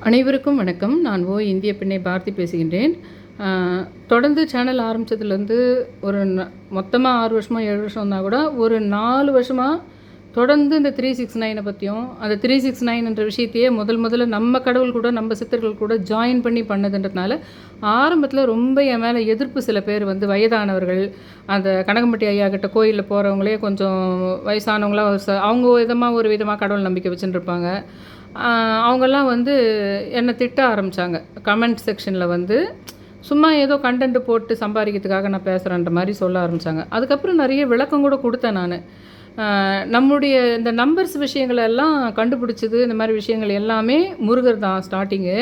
அனைவருக்கும் வணக்கம். நான் ஓ இந்திய பெண்ணை பாரதி பேசுகின்றேன். தொடர்ந்து சேனல் ஆரம்பித்ததுலேருந்து ஒரு மொத்தமாக ஆறு வருஷமாக ஏழு வருஷம் இருந்தால் கூட ஒரு நாலு வருஷமாக தொடர்ந்து இந்த த்ரீ சிக்ஸ் நைனை பற்றியும் அந்த த்ரீ சிக்ஸ் நைன் என்ற விஷயத்தையே முதல் முதல்ல நம்ம கடவுள் கூட நம்ம சித்தர்கள் கூட ஜாயின் பண்ணி பண்ணதுன்றதுனால ஆரம்பத்தில் ரொம்ப என் மேலே எதிர்ப்பு சில பேர் வந்து வயதானவர்கள் அந்த கனகம்பட்டி ஐயா கிட்ட கோயிலில் போகிறவங்களே கொஞ்சம் வயசானவங்களாம் ஒரு ச- அவங்க விதமாக ஒரு விதமாக கடவுள் நம்பிக்கை வச்சுட்டு இருப்பாங்க அவங்கெல்லாம் வந்து என்னை திட்ட ஆரம்பித்தாங்க கமெண்ட் செக்ஷனில் வந்து சும்மா ஏதோ கண்டென்ட் போட்டு சம்பாதிக்கிறதுக்காக நான் பேசுகிறேன்ற மாதிரி சொல்ல ஆரம்பித்தாங்க அதுக்கப்புறம் நிறைய விளக்கம் கூட கொடுத்தேன் நான். நம்முடைய இந்த நம்பர்ஸ் விஷயங்களை எல்லாம் கண்டுபிடிச்சது இந்த மாதிரி விஷயங்கள் எல்லாமே முருகர் தான் ஸ்டார்டிங்கு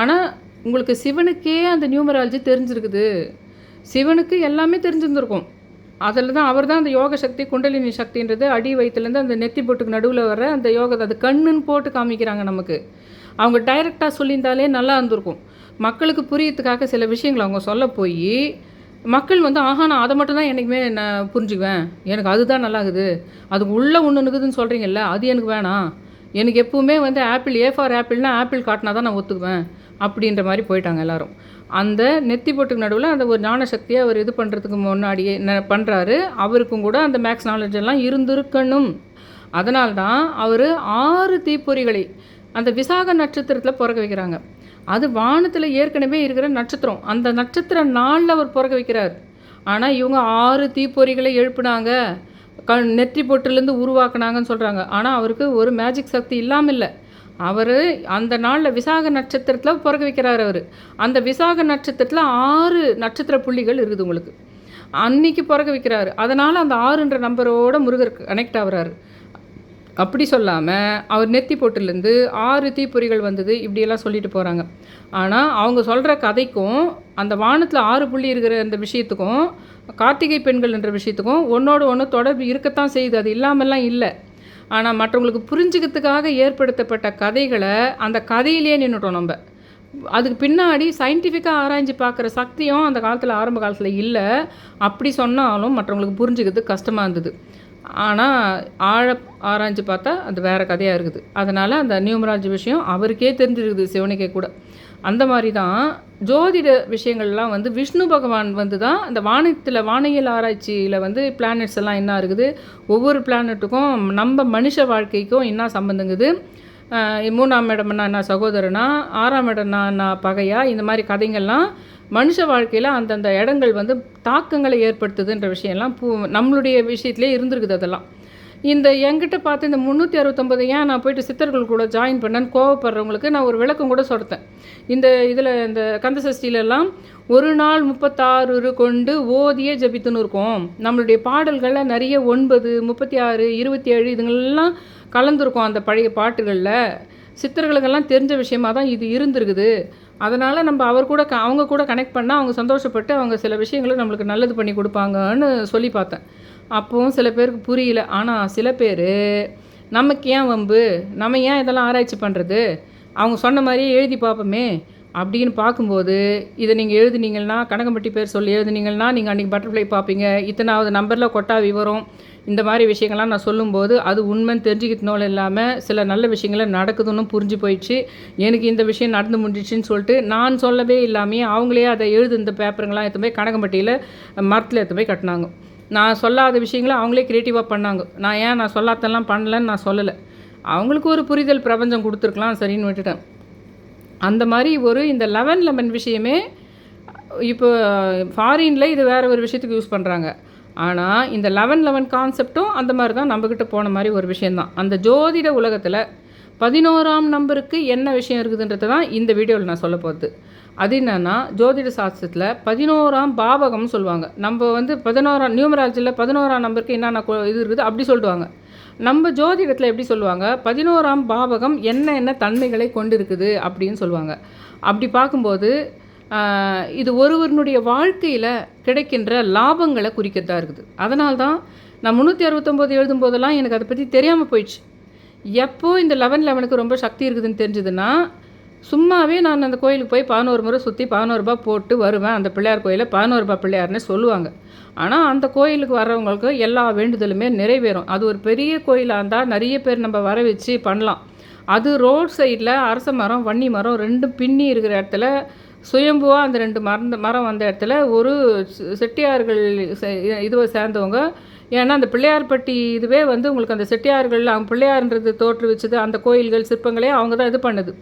ஆனால் உங்களுக்கு சிவனுக்கே அந்த நியூமராலஜி தெரிஞ்சிருக்குது. சிவனுக்கு எல்லாமே தெரிஞ்சிருந்திருக்கும். அதில் தான் அவர் தான் அந்த யோக சக்தி குண்டலினி சக்தின்றது அடி வயிற்றுலேருந்து அந்த நெத்தி போட்டுக்கு நடுவில் வர அந்த யோகத்தை அது கண்ணுன்னு போட்டு காமிக்கிறாங்க நமக்கு. அவங்க டைரெக்டாக சொல்லியிருந்தாலே நல்லா இருந்திருக்கும். மக்களுக்கு புரியத்துக்காக சில விஷயங்களை அவங்க சொல்ல போய் மக்கள் வந்து ஆஹா நான் அதை மட்டும் தான் என்றைக்குமே நான் புரிஞ்சுக்குவேன். எனக்கு அதுதான் நல்லா இருக்குது அதுக்கு உள்ளே ஒன்று இருக்குதுன்னு சொல்கிறீங்கல்ல அது எனக்கு வேணாம். எனக்கு எப்பவுமே வந்து ஆப்பிள் ஏ ஃபார் ஆப்பிள்னா ஆப்பிள் காட்டினா தான் நான் ஒத்துக்குவேன். அப்படின்ற மாதிரி போயிட்டாங்க எல்லாரும். அந்த நெத்தி போட்டுக்கு நடுவில் அந்த ஒரு ஞானசக்தியை அவர் இது பண்ணுறதுக்கு முன்னாடியே என்ன பண்ணுறாரு அவருக்கும் கூட அந்த மேக்ஸ் நாலேஜ் எல்லாம் இருந்திருக்கணும். அதனால்தான் அவர் ஆறு தீப்பொறிகளை அந்த விசாக நட்சத்திரத்தில் பிறக்க வைக்கிறாங்க. அது வானத்தில் ஏற்கனவே இருக்கிற நட்சத்திரம். அந்த நட்சத்திர நாளில் அவர் பிறக்க வைக்கிறார். ஆனால் இவங்க ஆறு தீப்பொறிகளை எழுப்புனாங்க. க நெற்றி பொட்டிலேருந்து உருவாக்குனாங்கன்னு சொல்கிறாங்க ஆனால் அவருக்கு ஒரு மேஜிக் சக்தி இல்லாமல் இல்லை. அவர் அந்த நாளில் விசாக நட்சத்திரத்தில் பிறக்க வைக்கிறார் அவர். அந்த விசாக நட்சத்திரத்தில் ஆறு நட்சத்திர புள்ளிகள் இருக்குது உங்களுக்கு. அன்னைக்கு பிறக்க வைக்கிறாரு. அதனால் அந்த ஆறுன்ற நம்பரோட முருகர் கனெக்ட் ஆகுறாரு. அப்படி சொல்லாமல் அவர் நெத்தி போட்டுலேருந்து ஆறு தீப்பொறிகள் வந்தது இப்படியெல்லாம் சொல்லிட்டு போகிறாங்க ஆனால் அவங்க சொல்கிற கதைக்கும் அந்த வானத்தில் ஆறு புள்ளி இருக்கிற அந்த விஷயத்துக்கும் கார்த்திகை பெண்கள் என்ற விஷயத்துக்கும் ஒன்றோடு ஒன்று தொடர்பு இருக்கத்தான் செய்யுது. அது இல்லாமல்லாம் இல்லை. ஆனால் மற்றவங்களுக்கு புரிஞ்சுக்கிறதுக்காக ஏற்படுத்தப்பட்ட கதைகளை அந்த கதையிலேயே நின்றுட்டோம் நம்ம. அதுக்கு பின்னாடி சயின்டிஃபிக்காக ஆராய்ஞ்சு பார்க்குற சக்தியும் அந்த காலத்தில் ஆரம்ப காலத்தில் இல்லை. அப்படி சொன்னாலும் மற்றவங்களுக்கு புரிஞ்சுக்கிறது கஷ்டமாக இருந்தது. ஆனால் ஆழ ஆராய்ஞ்சு பார்த்தா அது வேறு கதையாக இருக்குது. அதனால் அந்த நியூமராஜ் விஷயம் அவருக்கே தெரிஞ்சிருக்குது சிவனுக்கே கூட. அந்த மாதிரி தான் ஜோதிட விஷயங்கள்லாம் வந்து விஷ்ணு பகவான் வந்து தான் அந்த வானத்தில் வானியல் ஆராய்ச்சியில் வந்து பிளானட்ஸ் எல்லாம் என்ன இருக்குது? ஒவ்வொரு பிளானட்டுக்கும் நம்ம மனுஷ வாழ்க்கைக்கும் என்ன சம்மந்தங்குது மூணாம் இடம்னா என்ன சகோதரனா? ஆறாம் இடம்னா என்ன பகையா? இந்த மாதிரி கதைங்கள்லாம் மனுஷ வாழ்க்கையில் அந்தந்த இடங்கள் வந்து தாக்கங்களை ஏற்படுத்துதுன்ற விஷயம்லாம் பூ நம்மளுடைய விஷயத்துலேயே இருந்திருக்குது அதெல்லாம். இந்த என்கிட்ட பார்த்து இந்த முந்நூற்றி அறுபத்தொம்பது ஏன் நான் போயிட்டு சித்தர்கள் கூட ஜாயின் பண்ணேன்னு கோவப்படுறவங்களுக்கு நான் ஒரு விளக்கம் கூட சொல்கிறேன் இந்த இதில் இந்த கந்த சஷ்டியிலெல்லாம் ஒரு நாள் முப்பத்தாறு கொண்டு ஓதியே ஜபித்துன்னு இருக்கும். நம்மளுடைய பாடல்களில் நிறைய ஒன்பது முப்பத்தி ஆறு இருபத்தி ஏழு இதுங்கள்லாம் கலந்துருக்கும் அந்த பழைய பாட்டுகளில். சித்தர்களுக்கெல்லாம் தெரிஞ்ச விஷயமா தான் இது இருந்திருக்குது. அதனால் நம்ம அவர் கூட க அவங்க கூட கனெக்ட் பண்ணால் அவங்க சந்தோஷப்பட்டு அவங்க சில விஷயங்களை நம்மளுக்கு நல்லது பண்ணி கொடுப்பாங்கன்னு சொல்லி பார்த்தேன். அப்போவும் சில பேருக்கு புரியல. ஆனால் சில பேர் நமக்கு ஏன் வம்பு? நம்ம ஏன் இதெல்லாம் ஆராய்ச்சி பண்ணுறது அவங்க சொன்ன மாதிரியே எழுதி பார்ப்போமே அப்படின்னு பார்க்கும்போது இதை நீங்கள் எழுதுனீங்கன்னா கனகம்பட்டி பேர் சொல்லி எழுதுனீங்கன்னா நீங்கள் அன்றைக்கி பட்டர்ஃப்ளை பார்ப்பீங்க. இத்தனாவது நம்பரில் கொட்டா விவரம் இந்த மாதிரி விஷயங்கள்லாம் நான் சொல்லும்போது அது உண்மைன்னு தெரிஞ்சுக்கிட்டனோல இல்லாமல் சில நல்ல விஷயங்களை நடக்குதுன்னு புரிஞ்சு போயிடுச்சு. எனக்கு இந்த விஷயம் நடந்து முடிஞ்சிச்சுன்னு சொல்லிட்டு நான் சொல்லவே இல்லாமையே அவங்களே அதை எழுது இந்த பேப்பருங்களாம் எடுத்து போய் கனகம்பட்டியில் மரத்தில் எடுத்து போய் கட்டினாங்க. நான் சொல்லாத விஷயங்களை அவங்களே க்ரியேட்டிவாக பண்ணாங்க. நான் ஏன் நான் சொல்லாதெல்லாம் பண்ணலன்னு நான் சொல்லலை. அவங்களுக்கு ஒரு புரிதல் பிரபஞ்சம் கொடுத்துருக்கலாம் சரின்னு விட்டுட்டேன். அந்த மாதிரி ஒரு இந்த லெவன் லெமன் விஷயமே இப்போ ஃபாரினில் இது வேறு ஒரு விஷயத்துக்கு யூஸ் பண்ணுறாங்க ஆனால் இந்த லெவன் லெவன் கான்செப்டும் அந்த மாதிரி தான் நம்மக்கிட்ட போன மாதிரி ஒரு விஷயந்தான் அந்த ஜோதிட உலகத்தில் பதினோராம் நம்பருக்கு என்ன விஷயம் இருக்குதுன்றது தான் இந்த வீடியோவில் நான் சொல்ல போகிறது அது என்னென்னா ஜோதிட சாஸ்திரத்தில் பதினோராம் பாவகம்னு சொல்லுவாங்க. நம்ம வந்து பதினோராம் நியூமராலஜியில் பதினோராம் நம்பருக்கு என்னென்ன இது இருக்குது அப்படி சொல்லுவாங்க. நம்ம ஜோதிடத்தில் எப்படி சொல்லுவாங்க? பதினோராம் பாவகம் என்ன என்ன தன்மைகளை கொண்டு இருக்குது அப்படின்னு சொல்லுவாங்க. அப்படி பார்க்கும்போது இது ஒருவருனுடைய வாழ்க்கையில் கிடைக்கின்ற லாபங்களை குறிக்கிறதா இருக்குது. அதனால தான் நான் முந்நூற்றி அறுபத்தொம்போது எழுதும்போதெல்லாம் எனக்கு அதை பற்றி தெரியாமல் போயிடுச்சு. எப்போது இந்த லெவன் லெவனுக்கு ரொம்ப சக்தி இருக்குதுன்னு தெரிஞ்சதுன்னா சும்மாவே நான் அந்த கோயிலுக்கு போய் பதினோரு முறை சுற்றி பதினோரு போட்டு வருவேன். அந்த பிள்ளையார் கோயிலில் பதினோரு ரூபாய் பிள்ளையார்னு சொல்லுவாங்க. ஆனால் அந்த கோயிலுக்கு வர்றவங்களுக்கு எல்லா வேண்டுதலுமே நிறைவேறும். அது ஒரு பெரிய கோயிலாக இருந்தால் நிறைய பேர் நம்ம வர வச்சு பண்ணலாம். அது ரோட் சைடில் அரச மரம் வன்னி மரம் ரெண்டும் பின்னி இருக்கிற இடத்துல சுயம்புவாக அந்த ரெண்டு மரந்த மரம் வந்த இடத்துல ஒரு செட்டியார்கள் இதுவை சேர்ந்தவங்க. ஏன்னா அந்த பிள்ளையார்பட்டி இதுவே வந்து உங்களுக்கு அந்த செட்டியார்கள் அவங்க பிள்ளையார்ன்றது தோற்றுவிச்சது அந்த கோயில்கள் சிற்பங்களே அவங்க தான் இது பண்ணுது.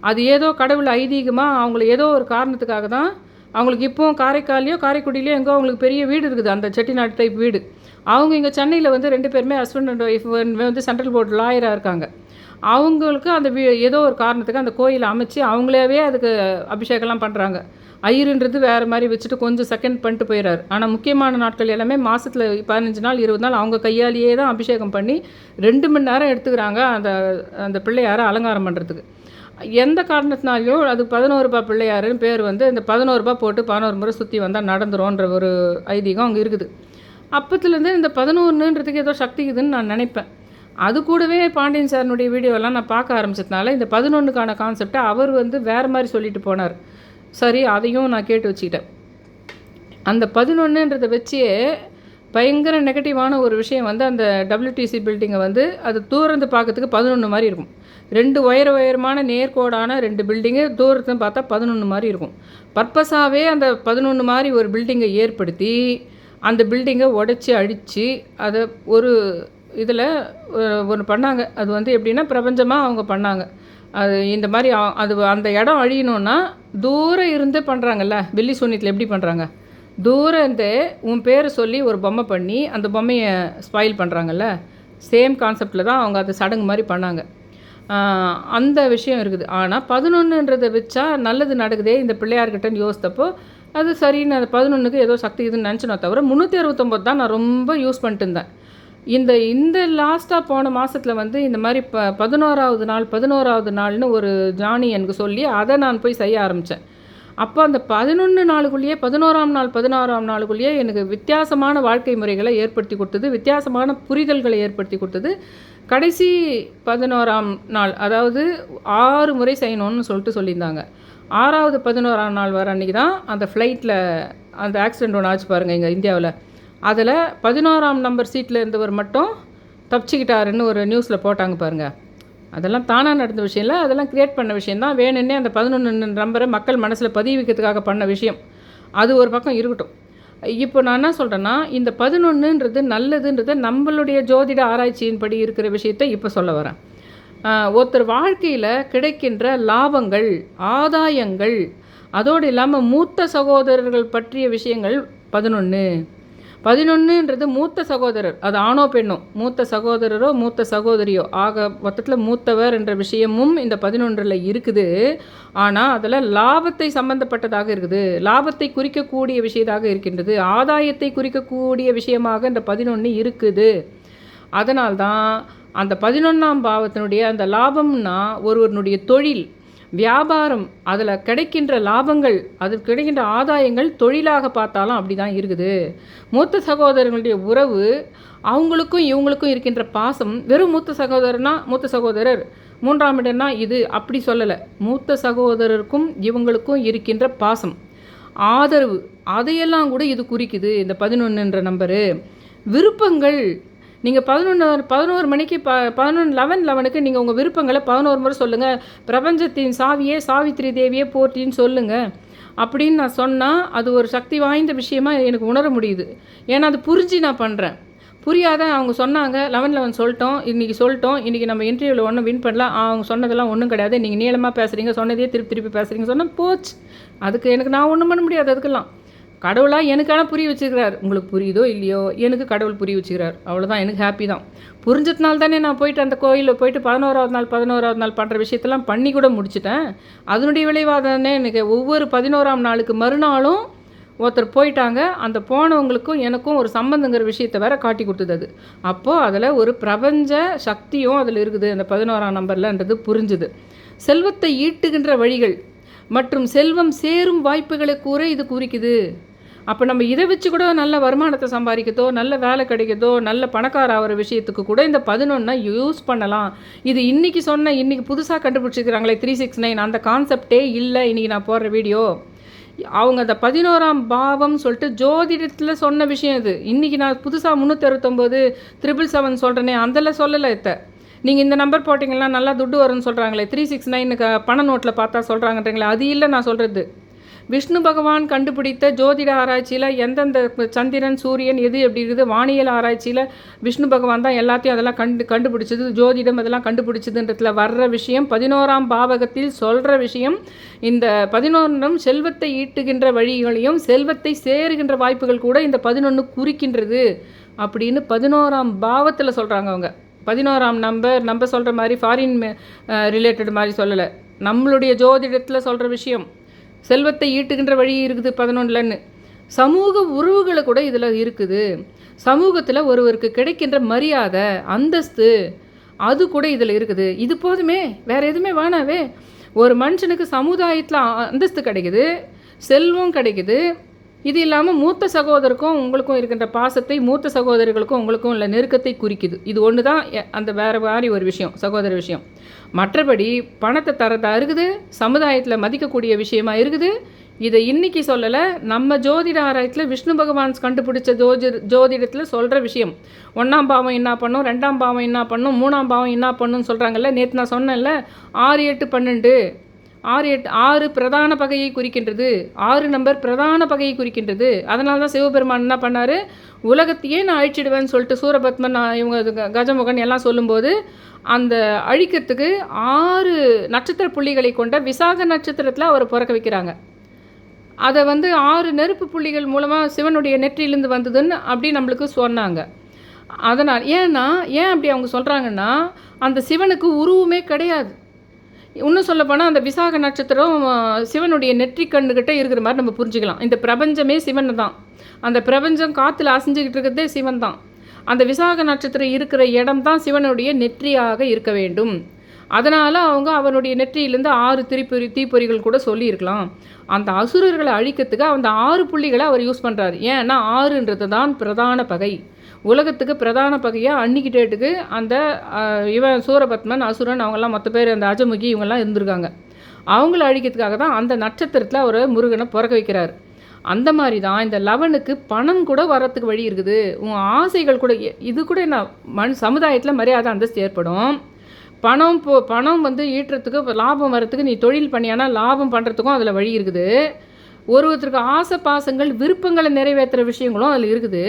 அது ஏதோ கடவுள் ஐதீகமாக அவங்கள ஏதோ ஒரு காரணத்துக்காக தான் அவங்களுக்கு இப்போவும் காரைக்காலையோ காரைக்குடியிலையோ எங்கோ அவங்களுக்கு பெரிய வீடு இருக்குது. அந்த செட்டிநாடு டைப் வீடு. அவங்க இங்கே சென்னையில் வந்து ரெண்டு பேருமே ஹஸ்பண்ட் அண்ட் ஒய்ஃப் வந்து சென்ட்ரல் போர்டு லாயராக இருக்காங்க. அவங்களுக்கு அந்த வீ ஏதோ ஒரு காரணத்துக்கு அந்த கோயிலை அமைச்சு அவங்களாவே அதுக்கு அபிஷேகம்லாம் பண்ணுறாங்க ஐயருன்றது வேறு மாதிரி வச்சுட்டு கொஞ்சம் செகண்ட் பண்ணிட்டு போயிடறாரு ஆனால் முக்கியமான நாட்கள் எல்லாமே மாதத்தில் பதினஞ்சு நாள் இருபது நாள் அவங்க கையாலேயே தான் அபிஷேகம் பண்ணி ரெண்டு மணி நேரம் எடுத்துக்கிறாங்க அந்த அந்த பிள்ளையாரை அலங்காரம் பண்ணுறதுக்கு எந்த காரணத்தினாலையும் அது பதினோரு பிள்ளையாருன்னு பேர் வந்து இந்த பதினோரு போட்டு பதினோரு முறை சுற்றி வந்தால் நடந்துரும்ன்ற ஒரு ஐதீகம் அங்கே இருக்குது. அப்பத்துலேருந்து இந்த பதினொன்றுன்றதுக்கு ஏதோ சக்தி இருக்குதுன்னு நான் நினைப்பேன். அது கூடவே பாண்டியன் சாருனுடைய வீடியோலாம் நான் பார்க்க ஆரம்பிச்சதுனால இந்த பதினொன்றுக்கான கான்செப்டை அவர் வந்து வேறு மாதிரி சொல்லிட்டு போனார். சரி அதையும் நான் கேட்டு வச்சுக்கிட்டேன். அந்த பதினொன்றுன்றதை வச்சே பயங்கர நெகட்டிவான ஒரு விஷயம் வந்து அந்த டபிள்யூடிசி பில்டிங்கை வந்து அது தூரந்து பார்க்கறதுக்கு பதினொன்று மாதிரி இருக்கும். ரெண்டு உயர உயரமான நேர்கோடான ரெண்டு பில்டிங்கு தூரத்தை பார்த்தா பதினொன்று மாதிரி இருக்கும். பர்பஸாகவே அந்த பதினொன்று மாதிரி ஒரு பில்டிங்கை ஏற்படுத்தி அந்த பில்டிங்கை உடச்சி அழித்து அதை ஒரு இதில் ஒன்று பண்ணாங்க. அது வந்து எப்படின்னா பிரபஞ்சமாக அவங்க பண்ணாங்க. அது இந்த மாதிரி அது அந்த இடம் அழியணும்னா தூரம் இருந்து பண்ணுறாங்கல்ல வெள்ளி சூன்யத்தில் எப்படி பண்ணுறாங்க தூரந்தே உன் பேரை சொல்லி ஒரு பொம்மை பண்ணி அந்த பொம்மையை ஸ்பாயில் பண்ணுறாங்கல்ல சேம் கான்செப்டில் தான் அவங்க அதை சடங்கு மாதிரி பண்ணாங்க. அந்த விஷயம் இருக்குது. ஆனால் பதினொன்றுன்றதை வச்சா நல்லது நடக்குதே இந்த பிள்ளையார்கிட்டன்னு யோசித்தப்போ அது சரின்னு அந்த பதினொன்றுக்கு ஏதோ சக்தி இதுன்னு நினச்சினோ தவிர முந்நூற்றி அறுபத்தொம்போது தான் நான் ரொம்ப யூஸ் பண்ணிட்டு இருந்தேன். இந்த இந்த லாஸ்ட்டாக போன மாதத்தில் வந்து இந்த மாதிரி ப பதினோராவது நாள் பதினோராவது நாள்னு ஒரு ஜானி எனக்கு சொல்லி அதை நான் போய் செய்ய ஆரம்பித்தேன் அப்போ அந்த பதினொன்று நாளுக்குள்ளேயே பதினோராம் நாள் பதினாறாம் நாளுக்குள்ளேயே எனக்கு வித்தியாசமான வாழ்க்கை முறைகளை ஏற்படுத்தி கொடுத்தது வித்தியாசமான புரிதல்களை ஏற்படுத்தி கொடுத்தது. கடைசி பதினோராம் நாள் அதாவது ஆறு முறை செய்யணும்னு சொல்லிட்டு சொல்லியிருந்தாங்க. ஆறாவது பதினோராம் நாள் வர அன்றைக்கி தான் அந்த ஃப்ளைட்டில் அந்த ஆக்சிடெண்ட் ஒன்று ஆச்சு பாருங்கள் இங்கே இந்தியாவில். அதில் பதினோராம் நம்பர் சீட்டில் இருந்தவர் மட்டும் தப்பிச்சுக்கிட்டாருன்னு ஒரு நியூஸில் போட்டாங்க பாருங்கள் அதெல்லாம் தானாக நடந்த விஷயம் இல்லை அதெல்லாம் கிரியேட் பண்ண விஷயம் தான் வேணும்னே அந்த பதினொன்று நம்பரை மக்கள் மனசில் பதிவிக்கிறதுக்காக பண்ண விஷயம். அது ஒரு பக்கம் இருக்கட்டும். இப்போ நான் என்ன சொல்கிறேன்னா இந்த பதினொன்றுன்றது நல்லதுன்றது நம்மளுடைய ஜோதிட ஆராய்ச்சியின்படி இருக்கிற விஷயத்தை இப்போ சொல்ல வரேன். ஒருத்தர் வாழ்க்கையில் கிடைக்கின்ற லாபங்கள் ஆதாயங்கள் அதோடு இல்லாமல் மூத்த சகோதரர்கள் பற்றிய விஷயங்கள் பதினொன்று பதினொன்றுன்றது மூத்த சகோதரர். அது ஆணோ பெண்ணோ? மூத்த சகோதரரோ மூத்த சகோதரியோ? ஆக மொத்தத்தில் மூத்தவர் என்ற விஷயமும் இந்த பதினொன்றில் இருக்குது. ஆனால் அதில் லாபத்தை சம்பந்தப்பட்டதாக இருக்குது. லாபத்தை குறிக்கக்கூடிய விஷயதாக இருக்கின்றது. ஆதாயத்தை குறிக்கக்கூடிய விஷயமாக இந்த பதினொன்று இருக்குது. அதனால்தான் அந்த பதினொன்றாம் பாவத்தினுடைய அந்த லாபம்னா ஒருவனுடைய தொழில் வியாபாரம் அதில் கிடைக்கின்ற லாபங்கள் அது கிடைக்கின்ற ஆதாயங்கள் தொழிலாக பார்த்தாலும் அப்படி தான் இருக்குது. மூத்த சகோதரர்களுடைய உறவு அவங்களுக்கும் இவங்களுக்கும் இருக்கின்ற பாசம் வெறும் மூத்த சகோதரனா மூத்த சகோதரர் மூன்றாம் இடம்னா இது அப்படி சொல்லலை. மூத்த சகோதரருக்கும் இவங்களுக்கும் இருக்கின்ற பாசம். ஆதரவு அதையெல்லாம் கூட இது குறிக்குது இந்த பதினொன்றுன்ற நம்பரு. விருப்பங்கள் நீங்கள் பதினொன்று பதினோரு மணிக்கு ப பதினொன்று லெவன் லெவனுக்கு நீங்கள் உங்கள் விருப்பங்களை பதினோரு முறை சொல்லுங்கள் பிரபஞ்சத்தின் சாவியே சாவித்ரி தேவியே போற்றின்னு சொல்லுங்கள் அப்படின்னு நான் சொன்னால் அது ஒரு சக்தி வாய்ந்த விஷயமா எனக்கு உணர முடியுது. ஏன்னா அது புரிஞ்சு நான் பண்ணுறேன் புரியாத அவங்க சொன்னாங்க லெவன் லெவன் சொல்லிட்டோம் இன்றைக்கி சொல்லிட்டோம் இன்றைக்கி நம்ம இன்டர்வியூவில் ஒன்றும் வின் பண்ணலாம் அவங்க சொன்னதெல்லாம் ஒன்றும் கிடையாது நீங்கள் நீளமாக பேசுகிறீங்க சொன்னதே திருப்பி திருப்பி பேசுகிறீங்க சொன்னால் போச்சு. அதுக்கு எனக்கு நான் ஒன்றும் பண்ண முடியாது அதுக்கெல்லாம். கடவுளாக எனக்கான புரிய வச்சுக்கிறார். உங்களுக்கு புரியுதோ இல்லையோ எனக்கு கடவுள் புரிய வச்சுக்கிறார். அவ்வளோதான் எனக்கு ஹாப்பி தான். புரிஞ்சதுனால தானே நான் போயிட்டு அந்த கோயிலில் போயிட்டு பதினோராவது நாள் பதினோராவது நாள் பண்ணுற விஷயத்தெல்லாம் பண்ணி கூட முடிச்சிட்டேன். அதனுடைய விளைவாக தானே எனக்கு ஒவ்வொரு பதினோராம் நாளுக்கு மறுநாளும் ஒருத்தர் போயிட்டாங்க. அந்த போனவங்களுக்கும் எனக்கும் ஒரு சம்பந்தங்கிற விஷயத்தை வேற காட்டி கொடுத்தது அது. அப்போது அதில் ஒரு பிரபஞ்ச சக்தியும் அதில் இருக்குது. அந்த பதினோராம் நம்பர்லன்றது புரிஞ்சுது. செல்வத்தை ஈட்டுகின்ற வழிகள் மற்றும் செல்வம் சேரும் வாய்ப்புகளை கூற இது குறிக்குது. அப்போ நம்ம இதை வச்சு கூட நல்ல வருமானத்தை சம்பாதிக்கிறதோ நல்ல வேலை கிடைக்கிறதோ நல்ல பணக்கார ஆகிற விஷயத்துக்கு கூட இந்த பதினொன்னா யூஸ் பண்ணலாம். இது இன்றைக்கி சொன்ன இன்றைக்கி புதுசாக கண்டுபிடிச்சிருக்கிறாங்களே த்ரீ சிக்ஸ் நைன் அந்த கான்செப்டே இல்லை. இன்றைக்கி நான் போடுற வீடியோ அவங்க அந்த பதினோராம் பாவம் சொல்லிட்டு ஜோதிடத்தில் சொன்ன விஷயம் இது. இன்றைக்கி நான் புதுசாக முந்நூற்றி அறுபத்தொம்போது த்ரிபிள் செவன் சொல்கிறேனே அதில் சொல்லலை இத்த. நீங்கள் இந்த நம்பர் போட்டிங்கன்னா நல்லா துட்டு வரும்னு சொல்கிறாங்களே த்ரீ சிக்ஸ் நைனுக்கு பண நோட்டில் பார்த்தா சொல்கிறாங்கன்றீங்களே அது இல்லை நான் சொல்கிறது விஷ்ணு பகவான் கண்டுபிடித்த ஜோதிட ஆராய்ச்சியில் எந்தெந்த சந்திரன் சூரியன் எது எப்படி இருக்குது வானியல் ஆராய்ச்சியில் விஷ்ணு பகவான் தான் எல்லாத்தையும் அதெல்லாம் கண்டு கண்டுபிடிச்சது ஜோதிடம் அதெல்லாம் கண்டுபிடிச்சதுன்றதுல வர்ற விஷயம் பதினோராம் பாவகத்தில் சொல்கிற விஷயம் இந்த பதினொன்றும் செல்வத்தை ஈட்டுகின்ற வழிகளையும் செல்வத்தை சேருகின்ற வாய்ப்புகள் கூட இந்த பதினொன்று குறிக்கின்றது அப்படின்னு பதினோராம் பாவத்தில் சொல்கிறாங்க அவங்க. பதினோராம் நம்பர் நம்ம சொல்கிற மாதிரி ஃபாரின் ரிலேட்டட் மாதிரி சொல்லலை. நம்மளுடைய ஜோதிடத்தில் சொல்கிற விஷயம். செல்வத்தை ஈட்டுகின்ற வழி இருக்குது பதினொன்றுலன்னு சமூக உறவுகளை கூட இதில் இருக்குது. சமூகத்தில் ஒருவருக்கு கிடைக்கின்ற மரியாதை அந்தஸ்து அது கூட இதில் இருக்குது. இது போதுமே வேறு எதுவுமே வேணாவே ஒரு மனுஷனுக்கு சமுதாயத்தில் அந்தஸ்து கிடைக்குது செல்வம் கிடைக்குது இது இல்லாமல் மூத்த சகோதரருக்கும் உங்களுக்கும் இருக்கின்ற பாசத்தை மூத்த சகோதரிகளுக்கும் உங்களுக்கும் உள்ள நெருக்கத்தை குறிக்குது. இது ஒன்று தான் அந்த வேறு மாதிரி ஒரு விஷயம் சகோதர விஷயம். மற்றபடி பணத்தை தரதா இருக்குது சமுதாயத்தில் மதிக்கக்கூடிய விஷயமா இருக்குது. இதை இன்னைக்கு சொல்லலை நம்ம ஜோதிட ஆராயத்தில் விஷ்ணு பகவான் கண்டுபிடிச்ச ஜோதி ஜோதிடத்தில் சொல்கிற விஷயம். ஒன்றாம் பாவம் என்ன பண்ணும் ரெண்டாம் பாவம் என்ன பண்ணும் மூணாம் பாவம் என்ன பண்ணும்னு சொல்கிறாங்கல்ல நேற்று நான் சொன்னேன்ல ஆறு எட்டு பன்னெண்டு. ஆறு எட்டு ஆறு பிரதான பகையை குறிக்கின்றது. ஆறு நம்பர் பிரதான பகையை குறிக்கின்றது. அதனால தான் சிவபெருமான் என்ன பண்ணார்? உலகத்தையே நான் அழிச்சிடுவேன்னு சொல்லிட்டு சூரபத்மன் இவங்க க- கஜமுகன் எல்லாம் சொல்லும்போது அந்த அழிக்கிறதுக்கு ஆறு நட்சத்திர புள்ளிகளை கொண்ட விசாக நட்சத்திரத்தில் அவர் பிறக்க வைக்கிறாங்க. அதை வந்து ஆறு நெருப்பு புள்ளிகள் மூலமாக சிவனுடைய நெற்றியிலிருந்து வந்ததுன்னு அப்படி நம்மளுக்கு சொன்னாங்க. அதனால் ஏன்னா ஏன் அப்படி அவங்க சொல்கிறாங்கன்னா அந்த சிவனுக்கு உருவமே கிடையாது. இன்னும் சொல்லப்போனால் அந்த விசாக நட்சத்திரம் சிவனுடைய நெற்றி கண்ணுக்கிட்ட இருக்கிற மாதிரி நம்ம புரிஞ்சுக்கலாம். இந்த பிரபஞ்சமே சிவன் தான். அந்த பிரபஞ்சம் காற்றுல அசைஞ்சுக்கிட்டு இருக்கிறதே சிவன் தான். அந்த விசாக நட்சத்திரம் இருக்கிற இடம் தான் சிவனுடைய நெற்றியாக இருக்க வேண்டும். அதனால் அவங்க அவனுடைய நெற்றியிலேருந்து ஆறு திரிப்பொறி தீப்பொறிகள் கூட சொல்லியிருக்கலாம். அந்த அசுரர்களை அழிக்கிறதுக்கு அந்த ஆறு புள்ளிகளை அவர் யூஸ் பண்ணுறாரு ஏன்னா ஆறுன்றது தான் பிரதான பகை. உலகத்துக்கு பிரதான பகையாக அன்னிக்கு டேட்டுக்கு அந்த இவன் சூரபத்மன் அசுரன் அவங்கெல்லாம் மொத்த பேர் அந்த அஜமுகி இவங்கெல்லாம் இருந்திருக்காங்க. அவங்கள அழிக்கிறதுக்காக தான் அந்த நட்சத்திரத்தில் அவர் முருகனை பிறக்க வைக்கிறார். அந்த மாதிரி தான் இந்த லவனுக்கு பணம் கூட வரத்துக்கு வழி இருக்குது. உன் ஆசைகள் கூட இது கூட என்ன மண் சமுதாயத்தில் மரியாதை அந்தஸ்து ஏற்படும். பணம் போ பணம் வந்து ஈட்டுறதுக்கு லாபம் வரத்துக்கு நீ தொழில் பண்ணியானா லாபம் பண்ணுறதுக்கும் அதில் வழி இருக்குது. ஒருத்தருக்கு ஆசை பாசங்கள் விருப்பங்களை நிறைவேற்றுற விஷயங்களும் அதில் இருக்குது.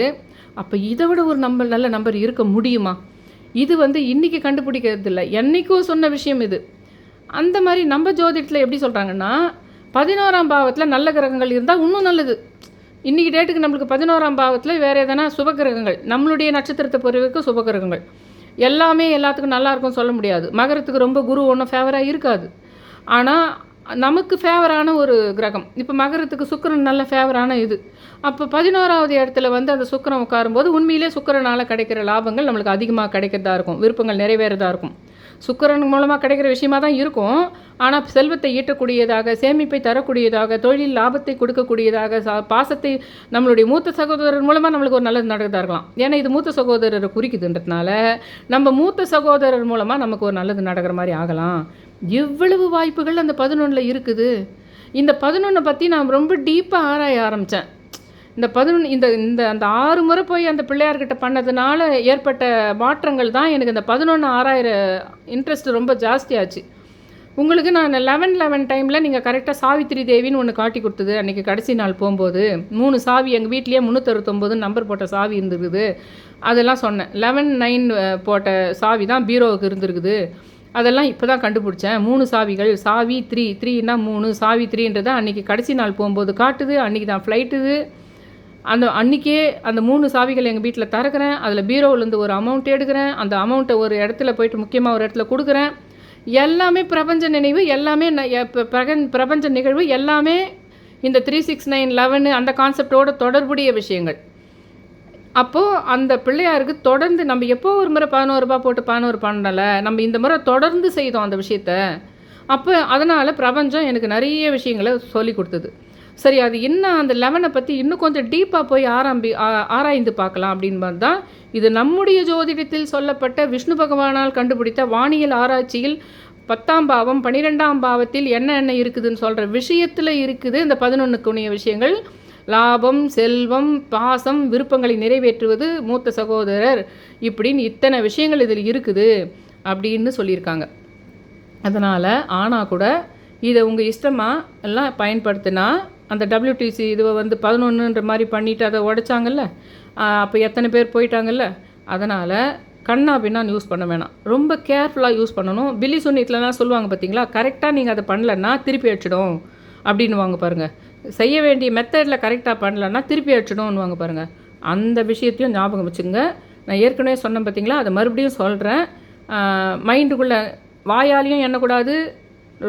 அப்போ இதை விட ஒரு நம்பர் நல்ல நம்பர் இருக்க முடியுமா? இது வந்து இன்றைக்கி கண்டுபிடிக்கிறது இல்லை என்றைக்கும் சொன்ன விஷயம் இது. அந்த மாதிரி நம்ம ஜோதிடத்தில் எப்படி சொல்கிறாங்கன்னா பதினோராம் பாவத்தில் நல்ல கிரகங்கள் இருந்தால் இன்னும் நல்லது. இன்றைக்கி டேட்டுக்கு நம்மளுக்கு பதினோராம் பாவத்தில் வேறு எதனா சுபகிரகங்கள் நம்மளுடைய நட்சத்திரத்தை பொறுவரைக்கும் சுபகிரகங்கள் எல்லாமே எல்லாத்துக்கும் நல்லாயிருக்கும்னு சொல்ல முடியாது. மகரத்துக்கு ரொம்ப குரு ஒன்றும் ஃபேவராக இருக்காது. ஆனால் நமக்கு ஃபேவரான ஒரு கிரகம். இப்போ மகரத்துக்கு சுக்கிரன் நல்ல ஃபேவரான இது. அப்போ பதினோராவது இடத்துல வந்து அந்த சுக்கரன் உட்காரும்போது உண்மையிலே சுக்கிரனால் கிடைக்கிற லாபங்கள் நம்மளுக்கு அதிகமாக கிடைக்கிறதா இருக்கும். விருப்பங்கள் நிறைவேறதா இருக்கும். சுக்கிரன் மூலமாக கிடைக்கிற விஷயமா தான் இருக்கும். ஆனால் செல்வத்தை ஈட்டக்கூடியதாக சேமிப்பை தரக்கூடியதாக தொழில் லாபத்தை கொடுக்கக்கூடியதாக சா- பாசத்தை நம்மளுடைய மூத்த சகோதரர் மூலமாக நம்மளுக்கு ஒரு நல்லது நடக்குதா இருக்கலாம். ஏன்னா இது மூத்த சகோதரரை குறிக்குதுன்றதுனால நம்ம மூத்த சகோதரர் மூலமாக நமக்கு ஒரு நல்லது நடக்கிற மாதிரி ஆகலாம். இவ்வளவு வாய்ப்புகள் அந்த பதினொன்றில் இருக்குது? இந்த பதினொன்றை பற்றி நான் ரொம்ப டீப்பாக ஆராய ஆரம்பித்தேன் இந்த பதினொன்று இந்த இந்த அந்த ஆறு முறை போய் அந்த பிள்ளையார்கிட்ட பண்ணதுனால ஏற்பட்ட மாற்றங்கள் தான் எனக்கு இந்த பதினொன்று ஆறாயிர இன்ட்ரெஸ்ட் ரொம்ப ஜாஸ்தியாச்சு. உங்களுக்கு நான் லெவன் லெவன் டைமில் நீங்கள் கரெக்டாக சாவித்திரி தேவின்னு ஒன்று காட்டி கொடுத்தது. அன்றைக்கி கடைசி நாள் போகும்போது மூணு சாவி எங்கள் வீட்லேயே முந்நூற்றறுபத்தொம்போது நம்பர் போட்ட சாவி இருந்திருக்குது. அதெல்லாம் சொன்னேன். லெவன் நைன் போட்ட சாவி தான் பீரோவுக்கு இருந்திருக்குது. அதெல்லாம் இப்போ தான் கண்டுபிடிச்சேன். மூணு சாவிகள் சாவி த்ரீ த்ரீனா மூணு சாவி த்ரீன்றதை அன்றைக்கி கடைசி நாள் போகும்போது காட்டுது அன்றைக்கி தான் ஃப்ளைட்டுது அந்த அன்றைக்கே அந்த மூணு சாவிகள் எங்கள் வீட்டில் திறக்கிறேன். அதில் பீரோவிலேருந்து ஒரு அமௌண்ட் எடுக்கிறேன். அந்த அமௌண்ட்டை ஒரு இடத்துல போயிட்டு முக்கியமாக ஒரு இடத்துல கொடுக்குறேன். எல்லாமே பிரபஞ்ச நினைவு எல்லாமே பிரகன் பிரபஞ்ச நிகழ்வு எல்லாமே இந்த த்ரீ சிக்ஸ் நைன் லெவனு அந்த கான்செப்டோட தொடர்புடைய விஷயங்கள். அப்போது அந்த பிள்ளையாருக்கு தொடர்ந்து நம்ம எப்போ ஒரு முறை பதினோரு போட்டு பதினோரு பண்ணலை நம்ம இந்த முறை தொடர்ந்து செய்தோம் அந்த விஷயத்த அப்போ அதனால் பிரபஞ்சம் எனக்கு நிறைய விஷயங்களை சொல்லி கொடுத்தது. சரி அது இன்னும் அந்த லெவனை பற்றி இன்னும் கொஞ்சம் டீப்பாக போய் ஆரம்பி ஆராய்ந்து பார்க்கலாம் அப்படின்னு தான் இது நம்முடைய ஜோதிடத்தில் சொல்லப்பட்ட விஷ்ணு பகவானால் கண்டுபிடித்த வானியல் ஆராய்ச்சியில் பத்தாம் பாவம் பன்னிரெண்டாம் பாவத்தில் என்ன என்ன இருக்குதுன்னு சொல்கிற விஷயத்தில் இருக்குது இந்த பதினொன்றுக்குரிய விஷயங்கள். லாபம் செல்வம் பாசம் விருப்பங்களை நிறைவேற்றுவது மூத்த சகோதரர். இப்படின்னு இத்தனை விஷயங்கள் இதில் இருக்குது அப்படின்னு சொல்லியிருக்காங்க. அதனால் ஆனால் கூட இதை உங்கள் இஷ்டமாக எல்லாம் பயன்படுத்தினா அந்த டபிள்யூடிசி இதுவை வந்து பதினொன்றுன்ற மாதிரி பண்ணிவிட்டு அதை உடைச்சாங்கல்ல அப்போ எத்தனை பேர் போயிட்டாங்கல்ல அதனால் கண்ணா பின்னா யூஸ் பண்ண வேணாம். ரொம்ப கேர்ஃபுல்லாக யூஸ் பண்ணணும். பில்லி சுன்னிட்லலாம் சொல்லுவாங்க பார்த்தீங்களா கரெக்டாக நீங்கள் அதை பண்ணலன்னா திருப்பி அடிச்சிடும் அப்படின்னு வாங்க பாருங்கள் செய்ய வேண்டிய மெத்தடில் கரெக்டாக பண்ணலன்னா திருப்பி அடிச்சிடும்னுவாங்க பாருங்கள் அந்த விஷயத்தையும் ஞாபகம் வச்சுங்க நான் ஏற்கனவே சொன்னேன் பார்த்தீங்களா அதை மறுபடியும் சொல்கிறேன் மைண்டுக்குள்ளே வாயாலையும் எண்ணக்கூடாது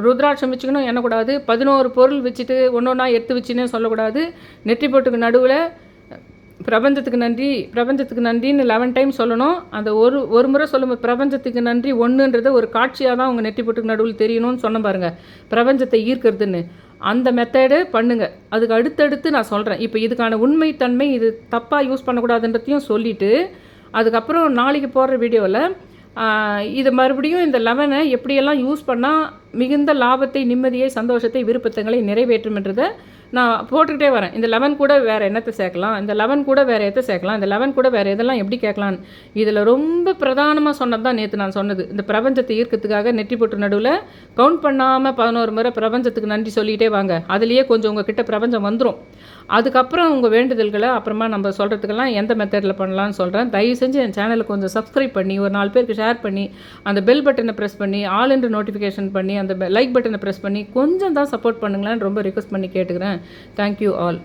ருத்ராட்சம் வச்சுக்கணும் எண்ணக்கூடாது பதினோரு பொருள் வச்சுட்டு ஒன்று ஒன்றா எடுத்து வச்சுன்னே சொல்லக்கூடாது. நெற்றி போட்டுக்கு நடுவில் பிரபஞ்சத்துக்கு நன்றி பிரபஞ்சத்துக்கு நன்றின்னு லெவன் டைம் சொல்லணும். அந்த ஒரு ஒரு முறை சொல்லும்போது பிரபஞ்சத்துக்கு நன்றி ஒன்றுன்றத ஒரு காட்சியாக தான் அவங்க நெற்றி போட்டுக்கு நடுவில் தெரியணும்னு சொன்ன பாருங்கள் பிரபஞ்சத்தை ஈர்க்கிறதுன்னு. அந்த மெத்தடு பண்ணுங்கள் அதுக்கு அடுத்தடுத்து நான் சொல்கிறேன் இப்போ இதுக்கான உண்மைத்தன்மை இது தப்பாக யூஸ் பண்ணக்கூடாதுன்றதையும் சொல்லிவிட்டு அதுக்கப்புறம் நாளைக்கு போடுற வீடியோவில் இது மறுபடியும் இந்த லெவனை எப்படியெல்லாம் யூஸ் பண்ணால் மிகுந்த லாபத்தை நிம்மதியை சந்தோஷத்தை விருப்பத்தங்களை நிறைவேற்றும்ன்றதை நான் போட்டுக்கிட்டே வரேன். இந்த லெவன் கூட வேறு என்னத்தை சேர்க்கலாம்? இந்த லெவன் கூட வேறு எதை சேர்க்கலாம்? இந்த லெவன் கூட வேறு எதெல்லாம் எப்படி கேட்கலாம் இதில் ரொம்ப பிரதானமாக சொன்னது தான் நேற்று நான் சொன்னது. இந்த பிரபஞ்சத்தை ஈர்க்கிறதுக்காக நெற்றி போட்டு நடுவில் கவுண்ட் பண்ணாமல் பதினோரு முறை பிரபஞ்சத்துக்கு நன்றி சொல்லிகிட்டே வாங்க. அதுலேயே கொஞ்சம் உங்கள் கிட்ட பிரபஞ்சம் வந்துடும் அதுக்கப்புறம் உங்கள் வேண்டுதல்களை அப்புறமா நம்ம சொல்கிறதுக்கெல்லாம் எந்த மெத்தடில் பண்ணலாம்னு சொல்கிறேன் தயவு செஞ்சு என் சேனலை கொஞ்சம் சப்ஸ்கிரைப் பண்ணி ஒரு நாலு பேருக்கு ஷேர் பண்ணி அந்த பெல் பட்டனை ப்ரெஸ் பண்ணி ஆல் என்று நோட்டிஃபிகேஷன் பண்ணி அந்த லைக் பட்டனை ப்ரெஸ் பண்ணி கொஞ்சம் தான் சப்போர்ட் பண்ணுங்களேன்னு ரொம்ப ரிக்வஸ்ட் பண்ணி கேட்டுக்கிறேன். Thank you all